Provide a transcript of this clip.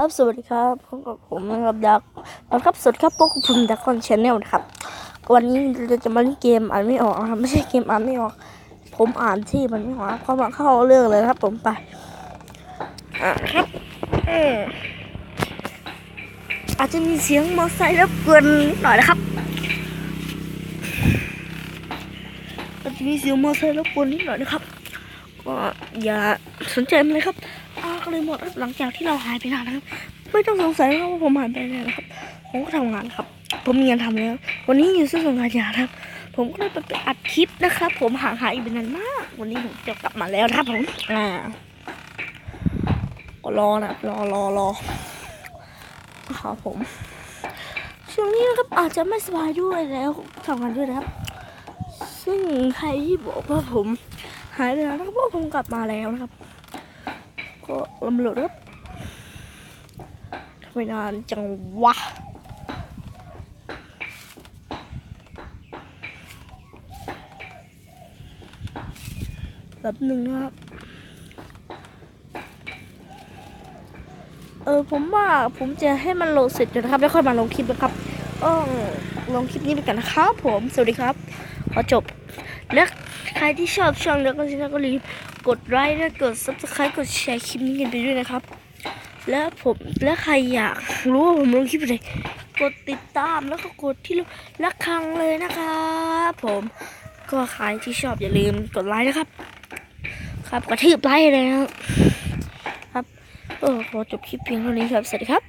ครับสวัสดีครับพบกับผมนะครับดักนะครับสวัสดีครับพบกับผมดักคอนชแนลนะครับ วันนี้เราจะมาเล่นเกมอ่านไม่ออกนะครับไม่ใช่เกมอ่านไม่ออก ผมอ่านที่มันไม่ออกครับเข้ามาเข้าเรื่องเลยนะครับ ผมไปอ่าครับอาจจะมีเสียงมอเตอร์ไซค์รบกวนหน่อยนะครับอาจจะมีเสียงมอเตอร์ไซค์รบกวนนิดหน่อยนะครับ ก็อย่าสนใจมันเลยครับอ้าก็เลยหมดหลังจากที่เราหายไปนานนะครับ ไม่ต้องสงสัยว่าผมหายไปไหนนะครับ ผมก็ทำงานครับ ผมมีงานทำแล้ว วันนี้อยู่ซึ่สงกรานต์ยาครับ ผมก็เลยไปอัดคลิปนะครับ ผมห่างหายไปนานมาก วันนี้ผมจะกลับมาแล้วนะครับผม อ่าก็รอนะรอรอรอครับผม ช่วงนี้นะครับอาจจะไม่สบายด้วยแล้วทำงานด้วยนะครับ ซึ่งใครที่บอกว่าผม หายไปแล้วนะครับเพราผมกลับมาแล้วนะครับ ก็ลำหลดครับทำไมนานจังวะแบบหนึ่งนะครับ เออผมว่าผมจะให้มันโหลดเสร็จก่อนนะครับ แล้วค่อยมาลงคลิปนะครับก็ลงคลิปนี้ไปกันนะครับผม สวัสดีครับ ขอจบ และใครที่ชอบช่องเด็กก็ก็รีบกดไลค์และกด subscribe กดแชร์คลิปนี้กันไปด้วยนะครับ และผมและใครอยากรู้ว่าผมลงคลิปอะไรกดติดตามแล้วก็กดที่ระฆังเลยนะครับผมก็ใครที่ชอบอย่าลืมกดไลค์นะครับ ครับกระทืบไลค์เลยนะครับ ครับเออขอจบคลิปเพียงเท่านี้ครับสวัสดีครับ